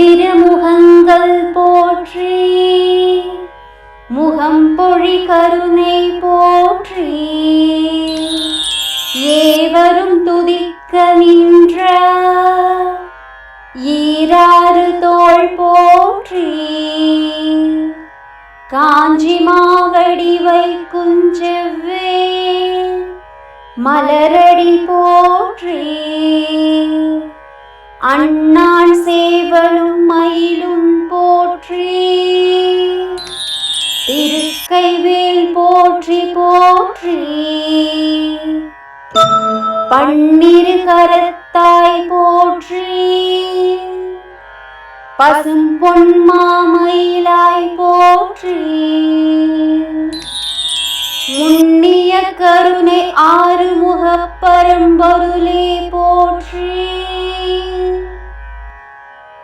திருமுகங்கள் போற்றி முகம் பொழி கருணை போற்றி. ஏவரும் துதிக்க நின்ற ஈராறு தோள் போற்றி. காஞ்சி மாவடி வைக்கும் செவ்வே மலரடி போற்றி. அண்ணாள் சேவலும் மயிலும் போற்றி. திருக்கைவேல் போற்றி போற்றி. பன்னிரு கரத்தாய் போற்றி. பசும் பொன் மாமயிலாய் போற்றி. முன்னிய கருணை ஆறு பரம்பொருளே போற்றி.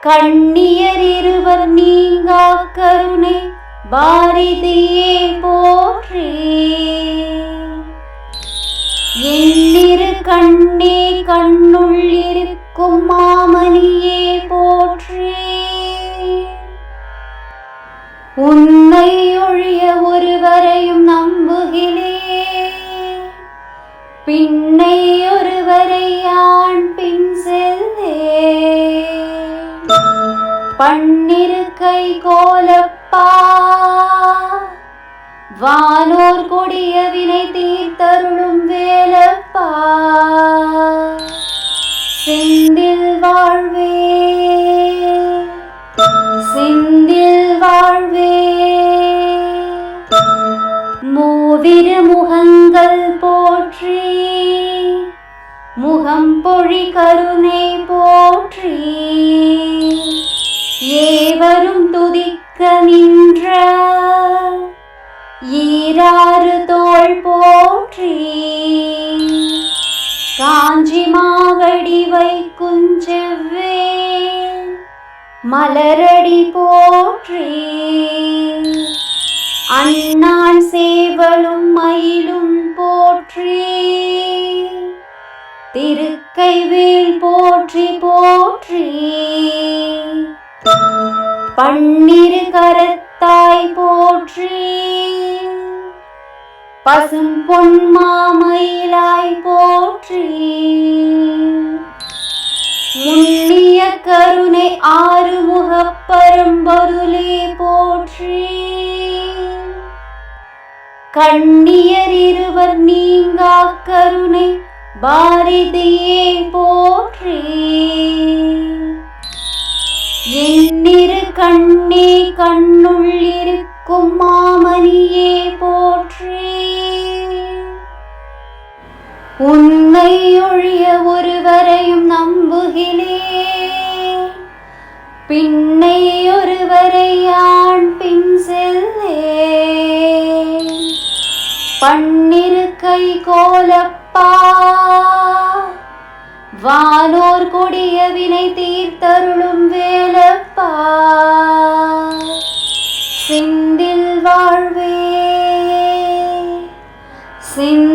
கண்ணியர் இருவர் நீங்கா கருணை பாரதியே போற்றி. எண்ணிரு கண்ணே கண்ணுள் இருக்கும் மாமணியே போற்றி. உன்னை ஒழிய ஒருவரையும் நம்புகிறே. பின்னை பன்னிரு கை கோலப்பா. வானோர் கொடிய வினை தீர்த்தருளும் வேலப்பா. செந்தில் வாழ்வே. செந்தில் வாழ்வே. மூவிரு முகங்கள் போற்றி முகம் பொழி கருணை போற்றி ஈராறு தோல் போற்றி. காஞ்சி மாவடி வைக்குஞ்செவ்வே மலரடி போற்றி. அண்ணான் சேவலும் மயிலும் போற்றி. திருக்கைவேல் போற்றி போற்றி. பன்னிரு கரத்தாய் பசும் பொன் மாமயிலாய் போற்றி. முன்னிய கருணை ஆறுமுக பரம்பொருளே போற்றி. கண்ணியர் இருவர் நீங்கா கருணை பாரதியே போற்றி. எண்ணிரு கண்ணே கண்ணுள் இருக்கும் மாமணியே போற்றி. உன்னை ஒழிய ஒருவரையும் நம்புகிலே பின்னை ஒருவரை யான் பின் செல்லே. பன்னிருக்கை கோலப்பா. வானோர் கொடிய வினை தீர்த்தருளும் வேலப்பா. சிந்தில் வாழ்வே. சிந்த